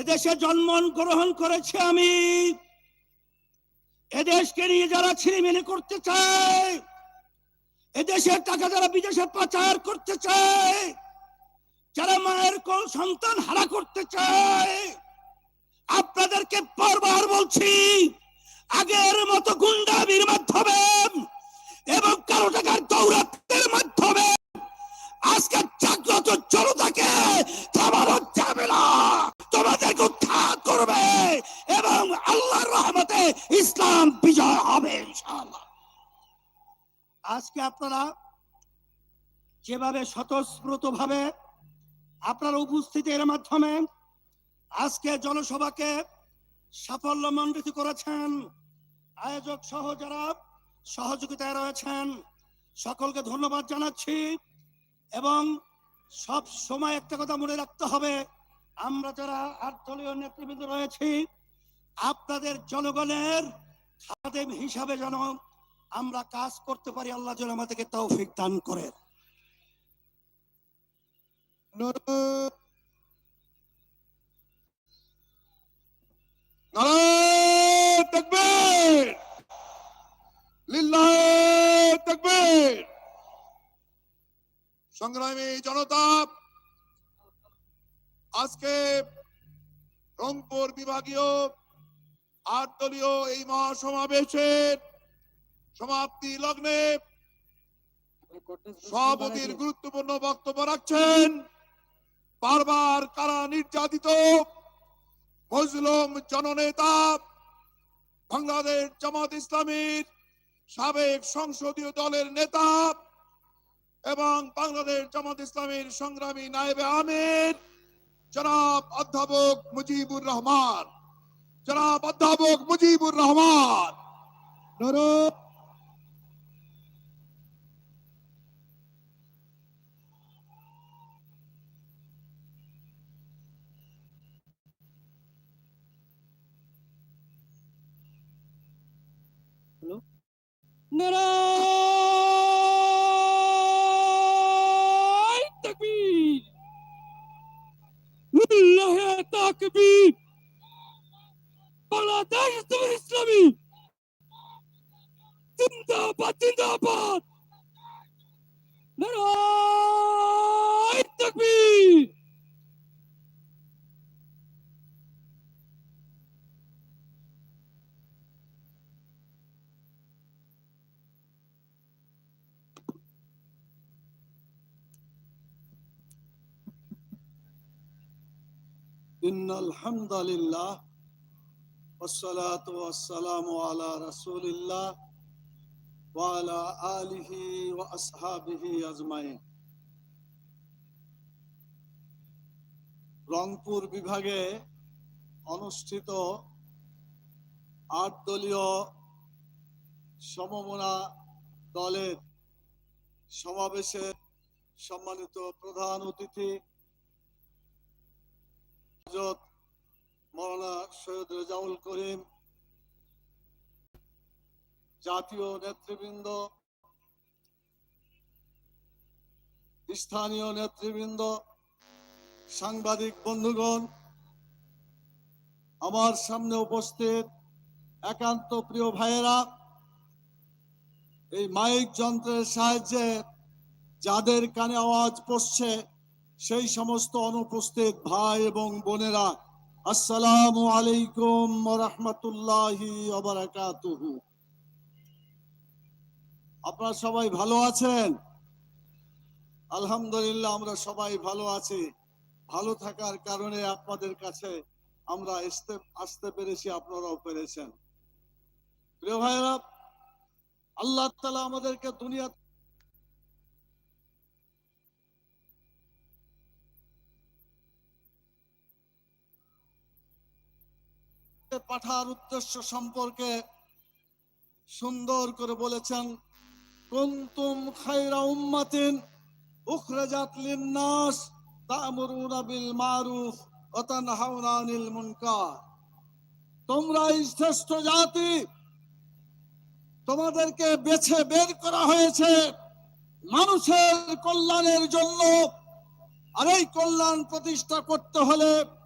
এদেশে জন্ম গ্রহণ করেছে আমি। এদেশকে নিয়ে যারা ছিনিমিনি করতে চায়, এদেশের টাকা যারা বিদেশে পাচার করতে চায়, যারা মায়ের কোল সন্তান হারা করতে চায়, আপনাদেরকে বারবার বলছি, আগের মতো গুন্ডামির আজকে আপনারা যেভাবে স্বতঃস্ফূর্ত ভাবে আপনারা উপস্থিতির মাধ্যমে আজকে জনসভাকে সাফল্যমণ্ডিত করেছেন, আয়োজক সহ যারা সহযোগিতায় রয়েছেন, সকলকে ধন্যবাদ জানাচ্ছি এবং সব সময় একটা কথা মনে রাখতে হবে, আমরা যারা আট দলীয় নেতৃবৃন্দ রয়েছি, আপনাদের জনগণের খাদেম হিসাবে যেন আমরা কাজ করতে পারি, আল্লাহ যেন আমাদেরকে তৌফিক দান করে লিল্লাহ তাকবীর। সংগ্রামী জনতা, আজকে রংপুর বিভাগীয় আট দলীয় এই মহাসমাবেশের সমাপ্তি লগ্নে সভাপতির গুরুত্বপূর্ণ বক্তব্য রাখছেন। বারবার কারা নির্যাতিত মজলুম জননেতা বাংলাদেশ জামাত ইসলামীর সাবেক সংসদীয় দলের নেতা এবং বাংলাদেশ জামাত ইসলামীর সংগ্রামী নায়েবে আমির জনাব অধ্যাপক মুজিবুর রহমান। জনাব অধ্যাপক মুজিবুর রহমান নারায়ণ তাকবীর। বাংলাদেশ ইসলামী। জিন্দাবাদ জিন্দাবাদ নারায়ণ তাকবীর إن الحمد لله والصلاة والسلام على رسول الله وعلى آله وأصحابه أجمعين রংপুর বিভাগে অনুষ্ঠিত আট দলীয় সমমনা দলের সমাবেশে সম্মানিত প্রধান অতিথি হজরত মৌলানা সৈয়দ রেজাউল করিম, জাতীয় নেতৃবৃন্দ, স্থানীয় নেতৃবৃন্দ, সাংবাদিক বন্ধুগণ, আমার সামনে উপস্থিত একান্ত প্রিয় ভাইয়েরা, এই মাইক যন্ত্রের সাহায্যে যাদের কানে আওয়াজ পড়ছে সেই সমস্ত অনুপস্থিত ভাই এবং বোনেরা, আসসালামু আলাইকুম রহমতুল্লাহি আপনারা সবাই ভালো আছেন? আলহামদুলিল্লাহ, আমরা সবাই ভালো আছি। ভালো থাকার কারণে আপনাদের কাছে আমরা আসতে আসতে পেরেছি, আপনারাও পেরেছেন। প্রিয় ভাইরা আল্লাহ তালা আমাদেরকে দুনিয়া পাঠার উদ্দেশ্য সম্পর্কে সুন্দর করে বলেছেন, কুনতুম খায়রা উম্মাতিন উখরাজাত লিন-নাস তা'মুরুনা বিল মারুফ ওয়া তানহাউনা আনিল মুনকার। তোমরাই শ্রেষ্ঠ জাতি, তোমাদেরকে বেছে বের করা হয়েছে মানুষের কল্যাণের জন্য। আর এই কল্যাণ প্রতিষ্ঠা করতে হলে